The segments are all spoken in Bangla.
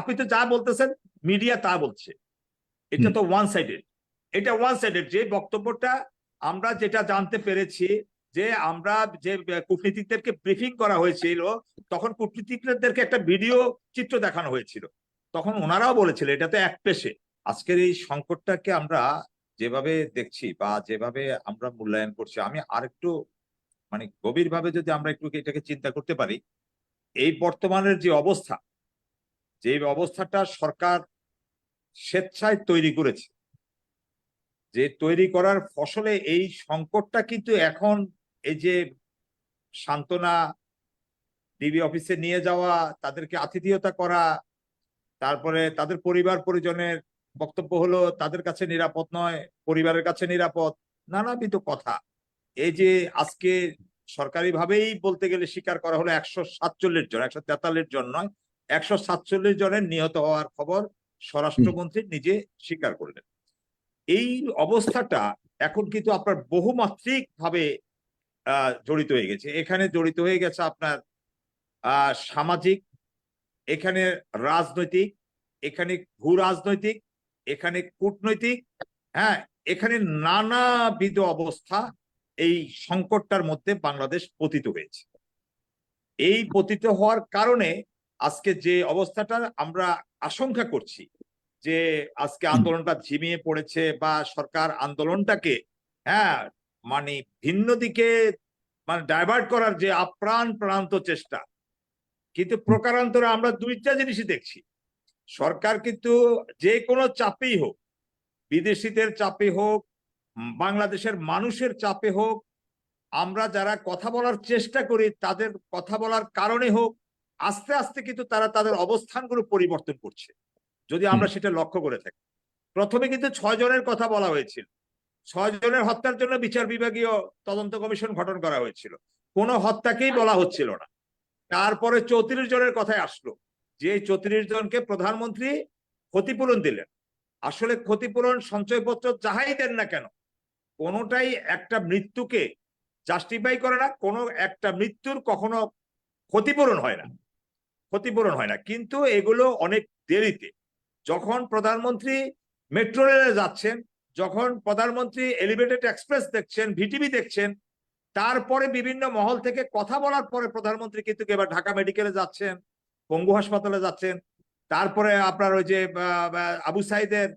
আপনি তো যা বলতেছেন মিডিয়া তা বলছে। এটা তো ওয়ান সাইডেড এটা ওয়ান সাইডেড যে বক্তব্যটা আমরা যেটা জানতে পেরেছি যে আমরা যে কূটনীতিকদেরকে ব্রিফিং করা হয়েছিল তখন কূটনীতিকদেরকে একটা ভিডিও চিত্র দেখানো হয়েছিল। তখন ওনারাও বলেছিল এটা তো এক পেশে। আজকের এই সংকটটাকে আমরা যেভাবে দেখছি বা যেভাবে আমরা মূল্যায়ন করছি আমি আরেকটু মানে গভীরভাবে যদি আমরা একটু এটাকে চিন্তা করতে পারি এই বর্তমানের যে অবস্থা যে অবস্থাটা সরকার স্বেচ্ছায় তৈরি করেছে, যে তৈরি করার ফসলে এই সংকটটা কিন্তু এখন এই যে সান্ত্বনা ডিবি অফিসে নিয়ে যাওয়া, তাদেরকে আতিথিয়তা করা, তারপরে তাদের পরিবার পরিজনের বক্তব্য হলো, তাদের কাছে নিরাপদ নয়, পরিবারের কাছে নিরাপদ, নানাবিধ কথা। এই যে আজকে সরকারি ভাবেই বলতে গেলে স্বীকার করা হলো একশো সাতচল্লিশ জন, একশো তেতাল্লিশ জন নয় একশো সাতচল্লিশ জনের নিহত হওয়ার খবর স্বরাষ্ট্রমন্ত্রী নিজে স্বীকার করলেন। এই অবস্থাটা এখন কিন্তু আপনার বহুমাত্রিক ভাবে জড়িত হয়ে গেছে। এখানে জড়িত হয়ে গেছে আপনার সামাজিক এখানে রাজনৈতিক এখানে ভূ রাজনৈতিক এখানে কূটনৈতিক হ্যাঁ এখানে নানাবিধ অবস্থা এই সংকটটার মধ্যে বাংলাদেশ পতিত হয়েছে। এই পতিত হওয়ার কারণে আজকে যে অবস্থাটা আমরা আশঙ্কা করছি যে আজকে আন্দোলনটা ঝিমিয়ে পড়েছে বা সরকার আন্দোলনটাকে হ্যাঁ মানে ভিন্ন দিকে মানে ডাইভার্ট করার যে আপ্রাণ প্রান্ত চেষ্টা, কিন্তু প্রকারান্তরে আমরা দুইটা জিনিসই দেখছি। সরকার কিন্তু যে কোনো চাপেই হোক, বিদেশিদের চাপে হোক, বাংলাদেশের মানুষের চাপে হোক, আমরা যারা কথা বলার চেষ্টা করি, তাদের কথা বলার কারণে হোক আস্তে আস্তে কিন্তু তারা তাদের অবস্থানগুলো পরিবর্তন করছে। যদি আমরা সেটা লক্ষ্য করে থাকি। প্রথমে কিন্তু ছয় জনের কথা বলা হয়েছিল। ছয় জনের হত্যার জন্য বিচার বিভাগীয় তদন্ত কমিশন গঠন করা হয়েছিল। কোনো হত্যাকেই বলা হচ্ছিল না। তারপরে চৌত্রিশ জনের কথায় আসলো যে চৌত্রিশ জনকে প্রধানমন্ত্রী ক্ষতিপূরণ দিলেন। আসলে ক্ষতিপূরণ সঞ্চয়পত্র যাহাই দেন না কেন কোনোটাই একটা মৃত্যুকে জাস্টিফাই করে না কোনো একটা মৃত্যুর কখনো ক্ষতিপূরণ হয় না। ক্ষতিপূরণ হয় না। কিন্তু এগুলো অনেক দেরিতে। যখন প্রধানমন্ত্রী মেট্রো রেলে যাচ্ছেন, যখন প্রধানমন্ত্রী এলিভেটেড এক্সপ্রেস দেখছেন, ভিটিভি দেখছেন, তারপরে বিভিন্ন মহল থেকে কথা বলার পরে প্রধানমন্ত্রী কিন্তু এবার ঢাকা মেডিকেলে যাচ্ছেন, পঙ্গু হাসপাতালে যাচ্ছেন। তারপরে আপনার ওই যে আবু সাইদের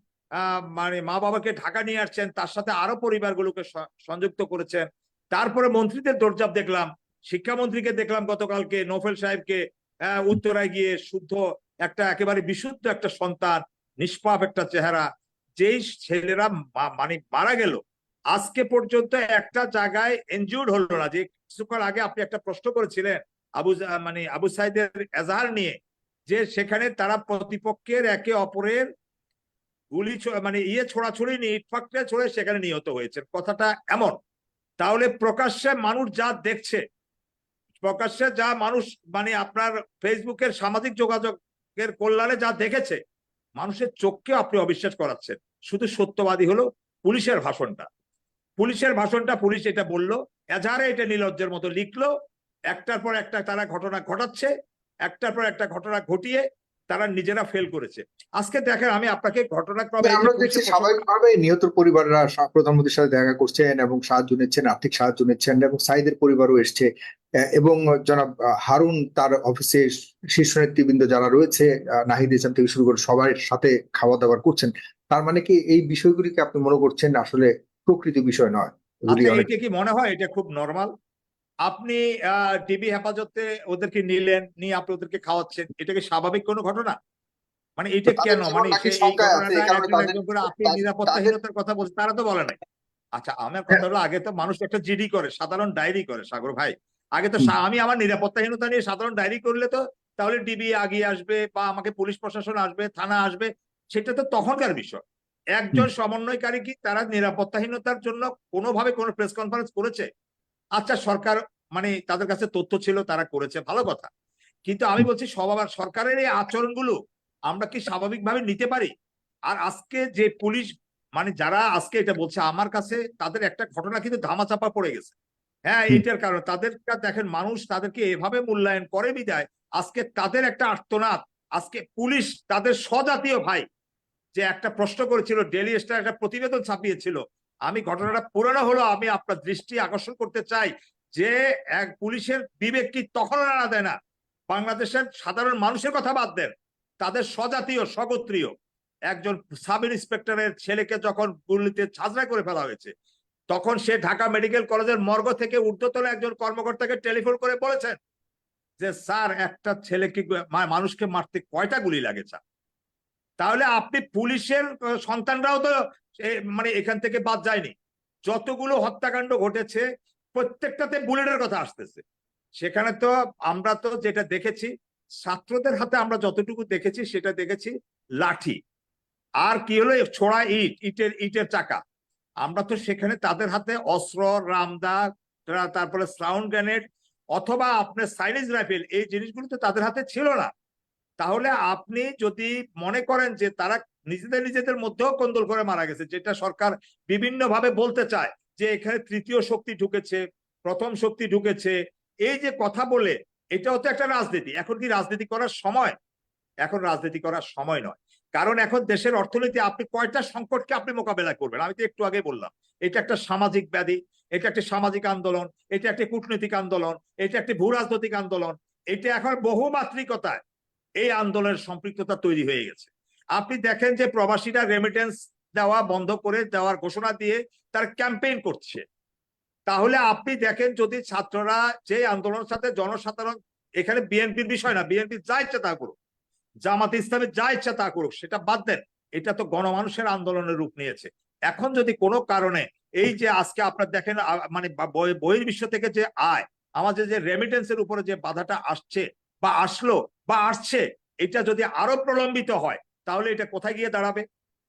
মানে মা বাবাকে ঢাকা নিয়ে আসছেন, তার সাথে আরও পরিবারগুলোকে সংযুক্ত করেছেন। তারপরে মন্ত্রীদের দৌড়জাপ দেখলাম, শিক্ষামন্ত্রীকে দেখলাম গতকালকে, নোফেল সাহেবকে উত্তরায় গিয়ে শুদ্ধ, একটা একেবারে বিশুদ্ধ একটা সন্তান, নিষ্পাপ একটা চেহারা, যেই ছেলেরা মানে মারা গেল, আজকে পর্যন্ত একটা জায়গায় এনজিওর হলো না। যে কিছুক্ষণ আগে আপনি একটা প্রশ্ন করেছিলেন আবু মানে আবু সাইদের এজাহার নিয়ে, যে সেখানে তারা প্রতিপক্ষের একে অপরের গুলি মানে ইয়ে ছোড়াছড়ি নিয়ে ইটফাকটা ছড়ে সেখানে নিহত হয়েছে কথাটা এমন। তাহলে প্রকাশ্যে মানুষ যা দেখছে প্রকাশ্যে যা মানুষ মানে আপনার ফেসবুকের সামাজিক যোগাযোগের কল্যাণে যা দেখেছে মানুষের চোখকে আপনি অবিশ্বাস করাচ্ছেন। শুধু সত্যবাদী হলো পুলিশের ভাষণটা। পুলিশের ভাষণটা পুলিশ এটা বলল এজাহারে এটা নির্লজ্জের মতো লিখলো একটার পর একটা তারা ঘটনা ঘটাচ্ছে একটার পর একটা ঘটনা ঘটিয়ে তারা নিজেরা ফেল করেছে। আজকে দেখেন আমি আপনাকে ঘটনাক্রমে আমরা দেখছি স্বাভাবিকভাবে নিহত পরিবাররা প্রধানমন্ত্রীর সাথে দেখা করছেন এবং সাহায্য নিচ্ছেন আর্থিক সাহায্য নিচ্ছেন এবং সাইদের পরিবারও এসছে। এবং জনাব হারুন তার অফিসে শীর্ষ নেতৃবৃন্দ যারা রয়েছে নাহিদ ইসলাম থেকে শুরু করে সবার সাথে খাওয়া দাওয়া করছেন। তার মানে কি এই বিষয়গুলিকে আপনি মনে করছেন আসলে প্রকৃতি বিষয় নয়? এটা কি মনে হয় এটা খুব নর্মাল আপনি টিভি হেফাজতে ওদেরকে নিলেন নিয়ে আপনি ওদেরকে খাওয়াচ্ছেন এটা কি স্বাভাবিক কোনো ঘটনা? মানে এটা কেন? মানে আপনি নিরাপত্তাহীনতার কথা বলছেন তারা তো বলে নাই। আচ্ছা আমার কথা হলো আগে তো মানুষ একটা জিডি করে সাধারণ ডায়েরি করে সাগর ভাই। আগে তো আমি আমার নিরাপত্তাহীনতা নিয়ে সাধারণ ডায়েরি করলে তো তাহলে ডিবি আগিয়ে আসবে বা আমাকে পুলিশ প্রশাসন আসবে থানা আসবে সেটা তো তখনকার বিষয়। একজন সমন্বয়কারী কি তারা নিরাপত্তাহীনতার জন্য কোনোভাবে কোনো প্রেস কনফারেন্স করেছে? আচ্ছা সরকার মানে তাদের কাছে তথ্য ছিল তারা করেছে ভালো কথা। কিন্তু আমি বলছি সবার সরকারের এই আচরণগুলো আমরা কি স্বাভাবিকভাবে নিতে পারি? আর আজকে যে পুলিশ মানে যারা আজকে এটা বলছে আমার কাছে তাদের একটা ঘটনা কিন্তু ধামাচাপা পড়ে গেছে। হ্যাঁ। এটার কারণে। তাদের দেখেন মানুষ তাদেরকে এভাবে মূল্যায়ন করে বিদায়। আজকে তাদের একটা আর্তনাদ। আজকে পুলিশ তাদের স্বজাতীয় ভাই যে একটা প্রশ্ন করেছিল ডেলি স্টার একটা প্রতিবেদন ছাপিয়েছিল। আমি ঘটনাটা পুরানো হলো আমি আপনার দৃষ্টি আকর্ষণ করতে চাই যে এক পুলিশের বিবেক কি তখন নাড়া দেয় না? বাংলাদেশের সাধারণ মানুষের কথা বাদ দেন। তাদের স্বজাতীয় স্বগোত্রীয়। একজন সাব ইন্সপেক্টরের ছেলেকে যখন গুলিতে ছাজরা করে ফেলা হয়েছে তখন সে ঢাকা মেডিকেল কলেজের মর্গ থেকে ঊর্ধ্বতন একজন কর্মকর্তাকে টেলিফোন করে বলেছেন যে, স্যার, একটা ছেলেকে মানুষকে মারতে কয়টা গুলি লাগে, স্যার? তাহলে আপনি পুলিশের সন্তানরাও তো মানে এখান থেকে বাদ যায়নি। যতগুলো হত্যাকাণ্ড ঘটেছে, প্রত্যেকটাতে বুলেটের কথা আসতেছে। সেখানে তো আমরা তো যেটা দেখেছি, ছাত্রদের হাতে আমরা যতটুকু দেখেছি, সেটা দেখেছি, লাঠি। আর কি হলো ছোড়া ইট, ইটের ইটের চাকা। আমরা তো সেখানে তাদের হাতে অস্ত্র, রামদা তারপরে সাউন্ড গ্রেনেড, অথবা আপনার সাইনিজ রাইফেল, এই জিনিসগুলো তো তাদের হাতে ছিল না। তাহলে আপনি যদি মনে করেন যে তারা নিজেদের নিজেদের মধ্যেও কোন্দল করে মারা গেছে, যেটা সরকার বিভিন্ন ভাবে বলতে চায় যে এখানে তৃতীয় শক্তি ঢুকেছে, প্রথম শক্তি ঢুকেছে, এই যে কথা বলে, এটাও তো একটা রাজনীতি। এখন কি রাজনীতি করার সময়? এখন রাজনীতি করার সময় নয়। কারণ এখন দেশের অর্থনীতি, আপনি কয়টা সংকটকে আপনি মোকাবেলা করবেন? আমি তো একটু আগে বললাম, এটা একটা সামাজিক ব্যাধি, এটা একটা সামাজিক আন্দোলন, এটা একটি কূটনৈতিক আন্দোলন, এটা একটি ভূ রাজনৈতিক আন্দোলন, এটা এখন বহুমাত্রিকতায় এই আন্দোলনের সম্পৃক্ততা তৈরি হয়ে গেছে। আপনি দেখেন যে প্রবাসীরা রেমিটেন্স দেওয়া বন্ধ করে দেওয়ার ঘোষণা দিয়ে তার ক্যাম্পেইন করছে। তাহলে আপনি দেখেন যদি ছাত্ররা যে আন্দোলনের সাথে জনসাধারণ, এখানে বিএনপির বিষয় না বিএনপি যা ইচ্ছা তা করুক জামাত ইসলামের যা ইচ্ছা তা করুক, সেটা বাদ দেন। এটা তো গণমানুষের আন্দোলনের রূপ নিয়েছে। এখন যদি কোনো কারণে এই যে আজকে আপনার দেখেন মানে বহির্বিশ্ব থেকে যে আয়, আমাদের যে রেমিটেন্সের উপরে যে বাধাটা আসছে বা আসলো বা আসছে, এটা যদি আরও প্রলম্বিত হয়, তাহলে এটা কোথায় গিয়ে দাঁড়াবে?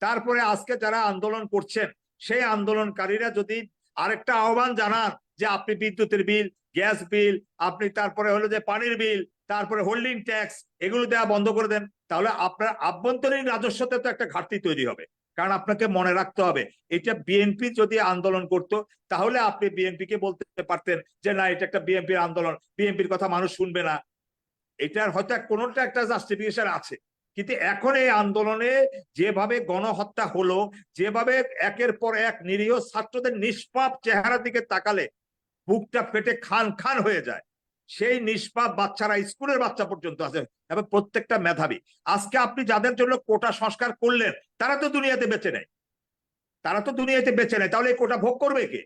তারপরে আজকে যারা আন্দোলন করছেন, সেই আন্দোলনকারীরা যদি আরেকটা আহ্বান জানান যে আপনি বিদ্যুতের বিল গ্যাস বিল, আপনি তারপরে হলো যে পানির বিল, তারপরে হোল্ডিং ট্যাক্স এগুলো দেওয়া বন্ধ করে দেন। তাহলে আপনার আভ্যন্তরীণ রাজস্বতে তো একটা ঘাটতি তৈরি হবে। কারণ আপনাকে মনে রাখতে হবে, এটা বিএনপি যদি আন্দোলন করত, তাহলে আপনি বিএনপি কে বলতে পারতেন যে, না, এটা একটা বিএনপির আন্দোলন বিএনপির কথা মানুষ শুনবে না। এটার হয়তো কোনোটা একটা জাস্টিফিকেশন আছে। কিন্তু এখন এই আন্দোলনে যেভাবে গণহত্যা হলো, যেভাবে একের পর এক নিরীহ ছাত্রদের নিষ্পাপ চেহারা দিকে তাকালে বুকটা ফেটে খান খান হয়ে যায়। সেই নিষ্পাপ বাচ্চারা স্কুলের বাচ্চা পর্যন্ত আছে। এবং প্রত্যেকটা মেধাবী। আজকে আপনি যাদের জন্য কোটা সংস্কার করলেন, তারা তো দুনিয়াতে বেঁচে নেয় তারা তো দুনিয়াতে বেঁচে নেয় তাহলে এই কোটা ভোগ করবে কে?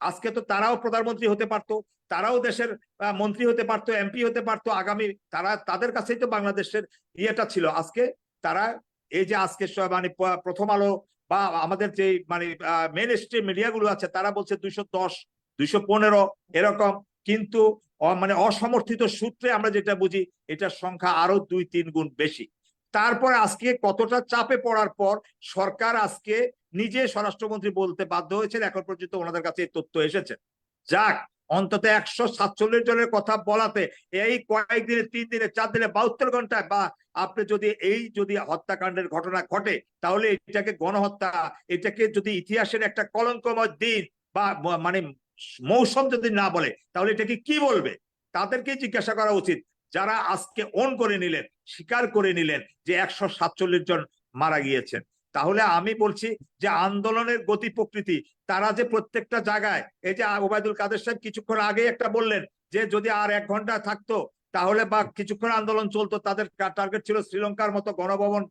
আজকে তো তারাও প্রধানমন্ত্রী হতে পারতো, তারাও দেশের মন্ত্রী হতে পারতো, এমপি হতে পারতো। আগামী তারা, তাদের কাছেই তো বাংলাদেশের ইয়েটা ছিল। আজকে তারা, এই যে আজকে মানে প্রথম আলো বা আমাদের যে মানে মেন স্ট্রিম মিডিয়াগুলো আছে, তারা বলছে দুইশো দশ দুইশো পনেরো এরকম। কিন্তু মানে অসমর্থিত সূত্রে আমরা যেটা বুঝি, এটার সংখ্যা আরও দুই তিন গুণ বেশি। তারপর আজকে কতটা চাপে পড়ার পর সরকার আজকে নিজে স্বরাষ্ট্রমন্ত্রী বলতে বাধ্য হয়েছেন, এখন পর্যন্ত ওনাদের কাছে এই তথ্য এসেছে। যাক, অন্তত একশো সাতচল্লিশ জনের কথা বলাতে এই কয়েকদিনে, তিন দিনে, চার দিনে, বাহাত্তর ঘন্টায় বা আপনি যদি এই যদি হত্যাকাণ্ডের ঘটনা ঘটে, তাহলে এটাকে গণহত্যা, এটাকে যদি ইতিহাসের একটা কলঙ্কময় দিন বা মানে মৌসুম যদি না বলে, তাহলে এটাকে কি বলবে? তাদেরকে জিজ্ঞাসা করা উচিত। যারা আজকে অন করে নিলেন স্বীকার করে নিলেন যে একশো সাতচল্লিশ জন মারা গিয়েছেন। তাহলে আমি বলছি যে আন্দোলনের গতি প্রকৃতি, তারা যে প্রত্যেকটা জায়গায়, এই যে ওবায়দুল কাদের সাহেব কিছুক্ষণ আগে একটা বললেন যে যদি আর এক ঘণ্টা থাকতো, তাহলে বা কিছুক্ষণ আন্দোলন চলতো, তাদের টার্গেট ছিল শ্রীলঙ্কার মতো গণভবন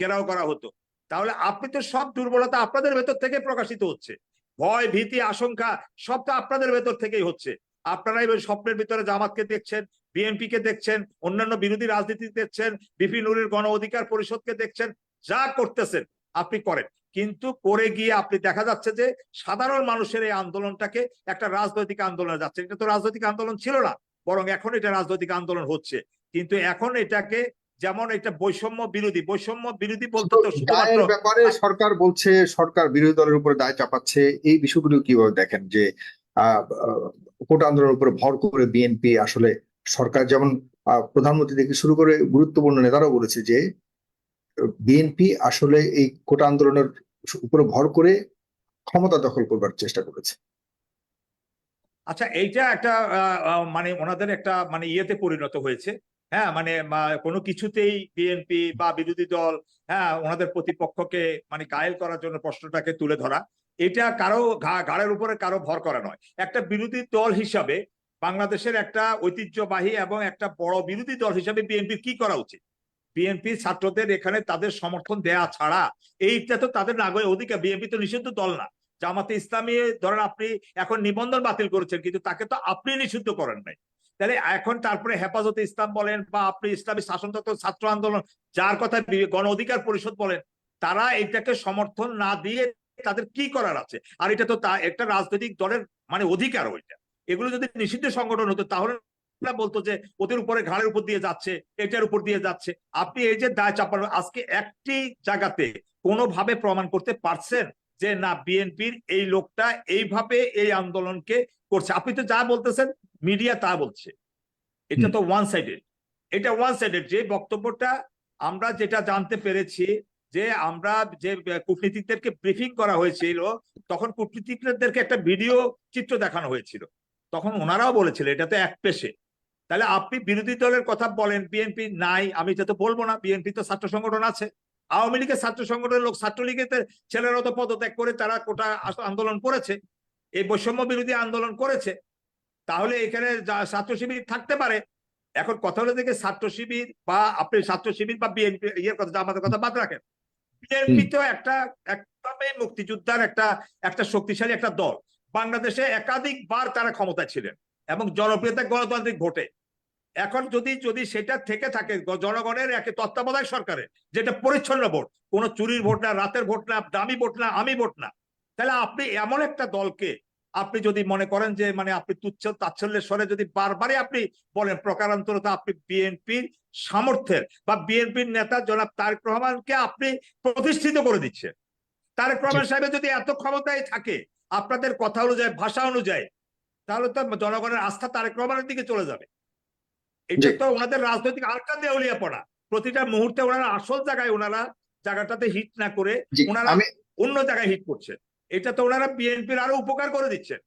ঘেরাও করা হতো। তাহলে আপনি তো সব দুর্বলতা আপনাদের ভেতর থেকে প্রকাশিত হচ্ছে। ভয়, ভীতি, আশঙ্কা সব তো আপনাদের ভেতর থেকেই হচ্ছে। আপনারা ওই স্বপ্নের ভিতরে জামাতকে দেখছেন বিএনপি কে দেখছেন, অন্যান্য বিরোধী রাজনীতি দেখছেন বিপিন নুরের গণ অধিকার পরিষদকে দেখছেন, যা করতেছেন আপনি করেন। কিন্তু করে গিয়ে আপনি দেখা যাচ্ছে যে সাধারণ মানুষের এই আন্দোলনটাকে একটা রাজনৈতিক আন্দোলনে যাচ্ছে। এটা তো রাজনৈতিক আন্দোলন ছিল না, বরং এখন এটা রাজনৈতিক আন্দোলন হচ্ছে। কিন্তু এখন এটাকে যেমন এটা বৈষম্য বিরোধী বৈষম্য বিরোধী বলতে তো দায়ের ব্যাপারে সরকার বলছে সরকার বিরোধী দলের উপরে দায় চাপাচ্ছে এই বিষয়গুলো কীভাবে দেখেন যে কোটা আন্দোলনের উপরে ভর করে বিএনপি আসলে সরকার যেমন প্রধানমন্ত্রী থেকে শুরু করে গুরুত্বপূর্ণ নেতারাও বলেছে যে বিএনপি আসলে এই কোটা আন্দোলনের উপরে ভর করে ক্ষমতা দখল করবার চেষ্টা করেছে। আচ্ছা এইটা একটা মানে ওনাদের একটা মানে ইয়েতে পরিণত হয়েছে। হ্যাঁ মানে কোনো কিছুতেই বিএনপি বা বিরোধী দল হ্যাঁ ওনাদের প্রতিপক্ষকে মানে কায়েল করার জন্য প্রশ্নটাকে তুলে ধরা, এটা কারও ঘাড়ের উপরে কারও ভর করা নয়। একটা বিরোধী দল হিসাবে বাংলাদেশের একটা ঐতিহ্যবাহী এবং একটা বড় বিরোধী দল হিসাবে বিএনপির কি করা উচিত? বিএনপি ছাত্রদের এখানে তাদের সমর্থন দেয়া ছাড়া এইটা তো তাদের নাগরিক অধিকার বিএনপি তো নিষিদ্ধ দল না। জামাতে ইসলামী, ধরেন আপনি এখন নিবন্ধন বাতিল করেছেন, কিন্তু তাকে তো আপনি নিষিদ্ধ করেন নাই। তাহলে এখন তারপরে হেফাজতে ইসলাম বলেন বা আপনি ইসলামী শাসনতন্ত্র ছাত্র আন্দোলন, যার কথা গণ অধিকার পরিষদ বলেন, তারা এটাকে সমর্থন না দিয়ে তাদের কি করার আছে? আর এটা তো একটা রাজনৈতিক দলের মানে অধিকার ওইটা। এগুলো যদি নিষিদ্ধ সংগঠন হতো, তাহলে বলতো যে ওদের উপরে ঘাড়ের উপর দিয়ে যাচ্ছে, এটার উপর দিয়ে যাচ্ছে। আপনি এই যে দায় চাপানো, আজকে একটি জায়গাতে কোনোভাবে প্রমাণ করতে পারছেন যে না, বিএনপির এই লোকটা এইভাবে এই আন্দোলনকে করছে? আপনি তো যা বলতেছেন মিডিয়া তা বলছে। এটা তো ওয়ান সাইডেড এটা ওয়ান সাইডেড যে বক্তব্যটা আমরা যেটা জানতে পেরেছি যে আমরা যে কূটনীতিকদেরকে ব্রিফিং করা হয়েছিল তখন কূটনীতিকদেরকে একটা ভিডিও চিত্র দেখানো হয়েছিল। তখন ওনারাও বলেছিল এটা তো এক পেশে। তাহলে আপনি বিরোধী দলের কথা বলেন বিএনপি নাই আমি এটা তো বলব না বিএনপি তো ছাত্র সংগঠন আছে। আওয়ামী লীগের ছাত্র সংগঠনের লোক ছাত্রলীগের ছেলেরা তো পদত্যাগ করে তারা কোটা আন্দোলন করেছে। এই বৈষম্য বিরোধী আন্দোলন করেছে। তাহলে এখানে ছাত্র শিবির থাকতে পারে। এখন কথা হলো দেখে ছাত্র শিবির বা আপনি ছাত্র শিবির বা বিএনপি ইয়ের কথা আমাদের কথা বাদ রাখেন। বিএনপি তো একটা একদমই মুক্তিযোদ্ধার একটা একটা শক্তিশালী একটা দল। বাংলাদেশে একাধিকবার তারা ক্ষমতায় ছিলেন এবং জনপ্রিয়তা গণতান্ত্রিক ভোটে। এখন যদি যদি সেটা থেকে থাকে জনগণের এক তত্ত্বাবধায়ক সরকারের যেটা পরিচ্ছন্ন ভোট কোনো চুরির ভোট না রাতের ভোট না দামি ভোট না আমি ভোট না। তাহলে আপনি এমন একটা দলকে আপনি যদি মনে করেন যে মানে আপনি তুচ্ছ তাচ্ছল্যের স্বরে যদি বারবারই আপনি বলেন প্রকারান্তরতা আপনি বিএনপির সামর্থ্যের বা বিএনপির নেতা জনাব তারেক রহমানকে আপনি প্রতিষ্ঠিত করে দিচ্ছেন। তারেক রহমান সাহেবের যদি এত ক্ষমতায় থাকে আপনাদের কথা অনুযায়ী ভাষা অনুযায়ী তাহলে তো জনগণের আস্থা তারেক রহমানের দিকে চলে যাবে। এটা তো ওনাদের রাজনৈতিক আরেকটা দেউলিয়া পড়া। প্রতিটা মুহূর্তে ওনারা আসল জায়গায় ওনারা জায়গাটাতে হিট না করে ওনারা অন্য জায়গায় হিট করছে। এটা তো ওনারা বিএনপির আরও উপকার করে দিচ্ছেন।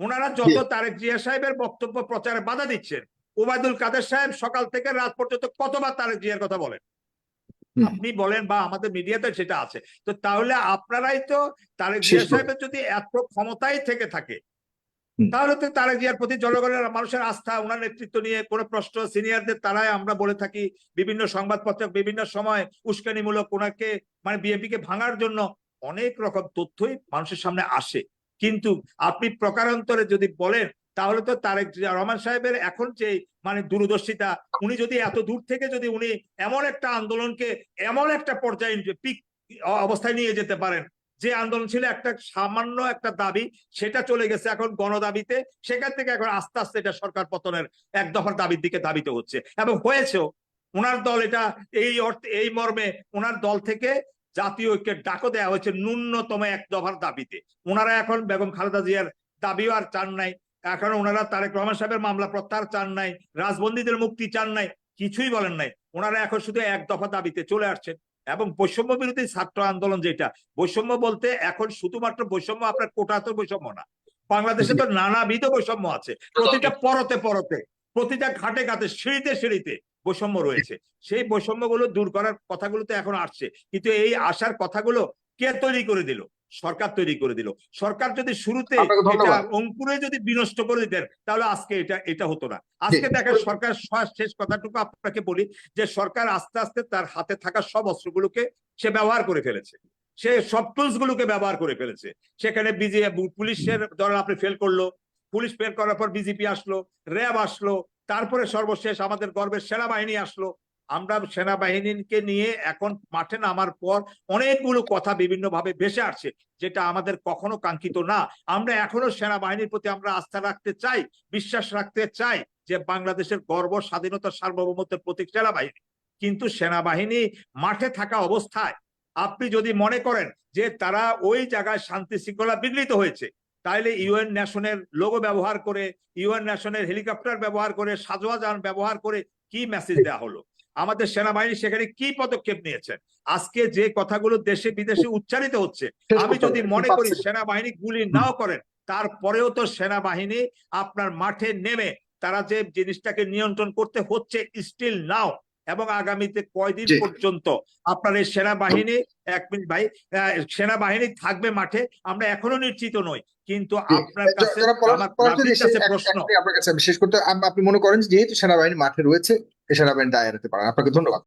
ওনারা যত তারেক জিয়া সাহেবের বক্তব্য প্রচারে বাধা দিচ্ছেন ওবায়দুল কাদের সাহেব সকাল থেকে রাত পর্যন্ত কতবার তারেক জিয়ার কথা বলেন? আপনি বলেন বা আমাদের মিডিয়াতে সেটা আছে। তো তাহলে আপনারাই তো তারেক জিয়া সাহেবের যদি এত ক্ষমতাই থেকে থাকে তাহলে তো তারেক জিয়ার প্রতি জনগণের মানুষের আস্থা ওনার নেতৃত্ব নিয়ে কোনো প্রশ্ন সিনিয়রদের তারাই আমরা বলে থাকি। বিভিন্ন সংবাদপত্র বিভিন্ন সময় উস্কানিমূলক ওনাকে মানে বিএনপি কে ভাঙার জন্য অনেক রকম তথ্যই মানুষের সামনে আসে। কিন্তু আপনি প্রকারান্তরে যদি বলেন, তাহলে তো তারেক রহমান সাহেবের এখন যে মানে দূরদর্শিতা, উনি যদি এত দূর থেকে যদি উনি এমন একটা আন্দোলনকে এমন একটা পর্যায়ে পিক অবস্থায় নিয়ে যেতে পারেন, যে আন্দোলন ছিল একটা সামান্য একটা দাবি, সেটা চলে গেছে এখন গণদাবিতে, সেখান থেকে এখন আস্তে আস্তে এটা সরকার পতনের এক দফার দাবির দিকে দাবিতে হচ্ছে। এবং হয়েছেও ওনার দল এটা এই অর্থে, এই মর্মে ওনার দল থেকে জাতীয় ঐক্যের ডাকও দেওয়া হয়েছে ন্যূনতম এক দফার দাবিতে। ওনারা এখন বেগম খালেদা জিয়ার দাবিও আর চান নাই। এখন ওনারা তারেক রহমান সাহেবের মামলা প্রত্যাহার চান নাই রাজবন্দীদের মুক্তি চান নাই কিছুই বলেন নাই। ওনারা এখন শুধু এক দফা দাবিতে চলে আসছেন। এবং বৈষম্য বিরোধী ছাত্র আন্দোলন যেটা বৈষম্য বলতে এখন শুধুমাত্র বৈষম্য আপনার কোটা তো বৈষম্য না। বাংলাদেশে তো নানাবিধ বৈষম্য আছে। প্রতিটা পরতে পরতে প্রতিটা ঘাটে ঘাটে সিঁড়িতে সিঁড়িতে বৈষম্য রয়েছে। সেই বৈষম্যগুলো দূর করার কথাগুলো তো এখন আসছে। কিন্তু এই আসার কথাগুলো কে তৈরি করে দিল? সরকার তৈরি করে দিল। সরকার যদি শুরুতে অঙ্কুরে যদি বিনষ্ট করে দিতেন তাহলে আজকে এটা এটা হতো না। আজকে দেখেন সরকার শেষ কথাটুকু আপনাকে বলি যে সরকার আস্তে আস্তে তার হাতে থাকা সব অস্ত্রগুলোকে সে ব্যবহার করে ফেলেছে। সে সব টুলস গুলোকে ব্যবহার করে ফেলেছে। সেখানে বিজে পুলিশের ধরেন আপনি ফেল করল। পুলিশ ফেল করার পর বিজেপি আসলো র্যাব আসলো তারপরে সর্বশেষ আমাদের গর্বের সেনাবাহিনী আসলো। আমরা সেনাবাহিনীকে নিয়ে এখন মাঠে নামার পর অনেকগুলো কথা বিভিন্ন ভাবে ভেসে আসছে, যেটা আমাদের কখনো কাঙ্ক্ষিত না। আমরা এখনও সেনাবাহিনীর প্রতি আমরা আস্থা রাখতে চাই, বিশ্বাস রাখতে চাই যে বাংলাদেশের গর্ব, স্বাধীনতা, সার্বভৌমত্বের প্রতীক সেনাবাহিনী। কিন্তু সেনাবাহিনী মাঠে থাকা অবস্থায় আপনি যদি মনে করেন যে তারা ওই জায়গায় শান্তি শৃঙ্খলা বিঘ্নিত হয়েছে তাইলে ইউএন ন্যাশনের লোগো ব্যবহার করে ইউএন ন্যাশনের হেলিকপ্টার ব্যবহার করে সাজোয়া যান ব্যবহার করে কি মেসেজ দেওয়া হলো? আমাদের সেনাবাহিনী সেখানে কি পদক্ষেপ নিয়েছেন আজকে যে কথাগুলো দেশে বিদেশে উচ্চারিত হচ্ছে আমি যদি মনে করি সেনাবাহিনী গুলি নাও করেন তারপরেও তো সেনাবাহিনী আপনার মাঠে নেমে তারা যে জিনিসটাকে নিয়ন্ত্রণ করতে হচ্ছে স্টিল নাও এবং আগামীতে কয়দিন পর্যন্ত আপনার এই সেনাবাহিনী এক মিনিট ভাই আহ, সেনাবাহিনী থাকবে মাঠে আমরা এখনও নিশ্চিত নই। কিন্তু আপনার কাছে প্রশ্ন। আপনার কাছে বিশেষ শেষ করতে আপনি মনে করেন যেহেতু সেনাবাহিনী মাঠে রয়েছে সেনাবাহিনী দায় এড়াতে পারেন আপনাকে ধন্যবাদ।